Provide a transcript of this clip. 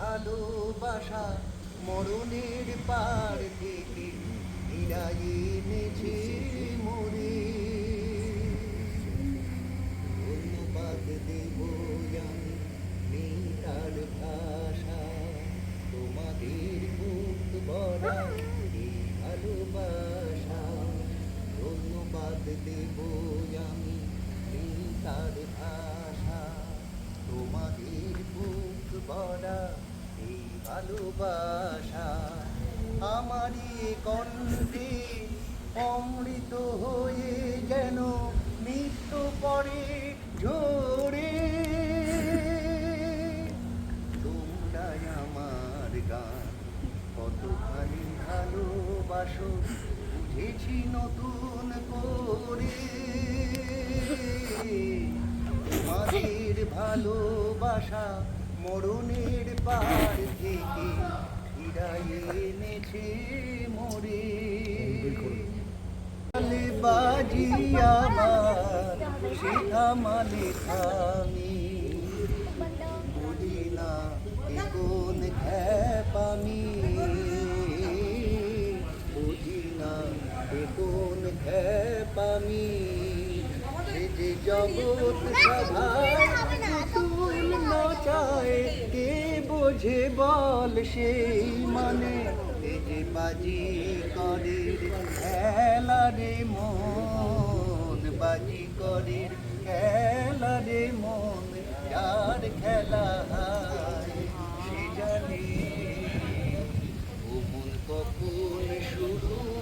ভালোবাসা মরণের পার থেকে ফিরাই এনেছে মরে ধন্যবাদ দেব আমি মেয়েটার ভাষা, তোমাদের মুখ ভরা এই ভালোবাসা। ধন্যবাদ দেব আমি মেয়েটার ভাষা, তোমাদের মুখ ভরা এই ভালোবাসা। আমারই কণ্ঠে অমৃত হয়ে যেন মৃত্যু পরে ঝরে তোমরাই আমার গান কতখানি ভালোবাসো, বুঝেছি নতুন করে। তোমাদের ভালোবাসা মরণের পার থেকে ফিরাই এনেছে মোরে। বাজি আমার সেটা মানে থামি। বুঝি না কোন খ্যাপামি বুঝি না সে যে জগৎ পুতুল কে বোঝে বল সেই মানে তেজে বাজি করে খেলা রে মন বাজি করে খেলা রে মন যার খেলা সে জানে কখন শুরু